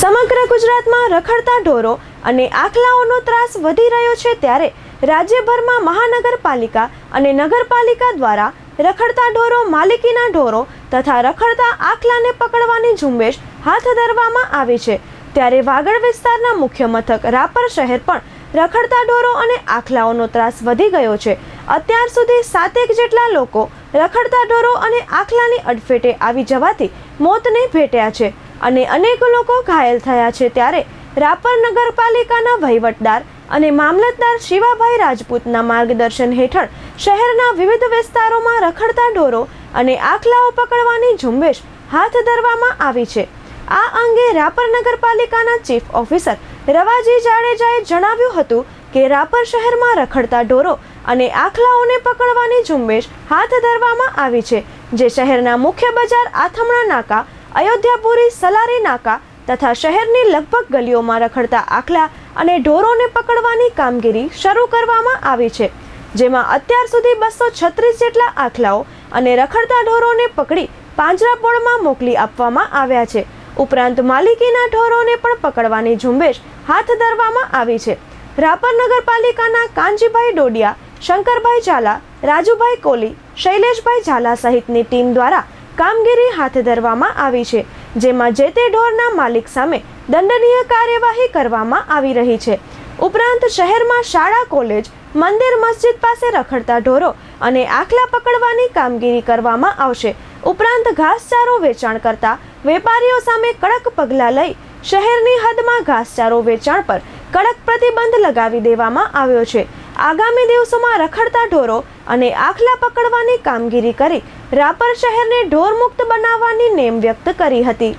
સમગ્ર ગુજરાતમાં રખડતા ઢોરો અને આખલાઓનો ત્રાસ વધી રહ્યો છે ત્યારે રાજ્યભરમાં મહાનગરપાલિકા અને નગરપાલિકા દ્વારા રખડતા ઢોરો, માલિકીના ઢોરો તથા રખડતા આખલાને પકડવાની ઝુંબેશ હાથ ધરવામાં આવી છે. ત્યારે વાગડ વિસ્તારના મુખ્ય મથક રાપર શહેર પણ રખડતા ઢોરો અને આખલાઓનો ત્રાસ વધી ગયો છે. અત્યાર સુધી સાતેક જેટલા લોકો રખડતા ઢોરો અને આખલાની અડફેટે આવી જવાથી મોતને ભેટ્યા છે. અને અનેક લોકો ઘાયલ થયા છે ત્યારે રાપર નગરપાલિકાના વહીવટદાર અને મામલતદાર શિવાભાઈ રાજપૂતના માર્ગદર્શન હેઠળ શહેરના વિવિધ વિસ્તારોમાં રખડતા ઢોરો અને આખલાઓ પકડવાની ઝુંબેશ હાથ ધરવામાં આવી છે. આ અંગે રાપર નગરપાલિકાના ચીફ ઓફિસર રવાજી જાડેજાએ જણાવ્યું હતું કે રાપર શહેરમાં રખડતા ઢોરો અને આખલાઓને પકડવાની ઝુંબેશ હાથ ધરવામાં આવી છે, જે શહેરના મુખ્ય બજાર આથમણા નાકા અયોધ્યાપુરી, સલારી નાકા તથા શહેરની લગભગ ગલીઓમાં રખડતા આખલા અને ઢોરોને પકડવાની કામગીરી શરૂ કરવામાં આવી છે, જેમાં અત્યાર સુધી બસો છત્રીસ જેટલા આખલાઓ અને રખડતા ઢોરોને પકડી પાંજરાપોળમાં મોકલી આપવામાં આવ્યા છે. ઉપરાંત માલિકીના ઢોરોને પણ પકડવાની ઝુંબેશ હાથ ધરવામાં આવી છે. રાપર નગરપાલિકાના કાનજીભાઈ ડોડિયા, શંકરભાઈ ઝાલા, રાજુભાઈ કોલી, શૈલેષભાઈ ઝાલા સહિતની ટીમ દ્વારા કામગીરી હાથ ધરવામાં આવી છે, જેમાં જે તે ઢોરના માલિક સામે દંડનીય કાર્યવાહી કરવામાં આવી રહી છે. ઉપરાંત શહેરમાં શાળા, કોલેજ, મંદિર, મસ્જિદ પાસે રખડતા ઢોરો અને આખલા પકડવાની કામગીરી કરવામાં આવશે. ઉપરાંત ઘાસચારો વેચાણ કરતા વેપારીઓ સામે કડક પગલાં લઈ શહેરની હદમાં ઘાસચારો વેચાણ પર કડક પ્રતિબંધ લગાવી દેવામાં આવ્યો છે. આગામી દિવસોમાં રખડતા ઢોરો અને આખલા પકડવાની કામગીરી કરી રાપર શહેરને ઢોરમુક્ત બનાવવાની નેમ વ્યક્ત કરી હતી.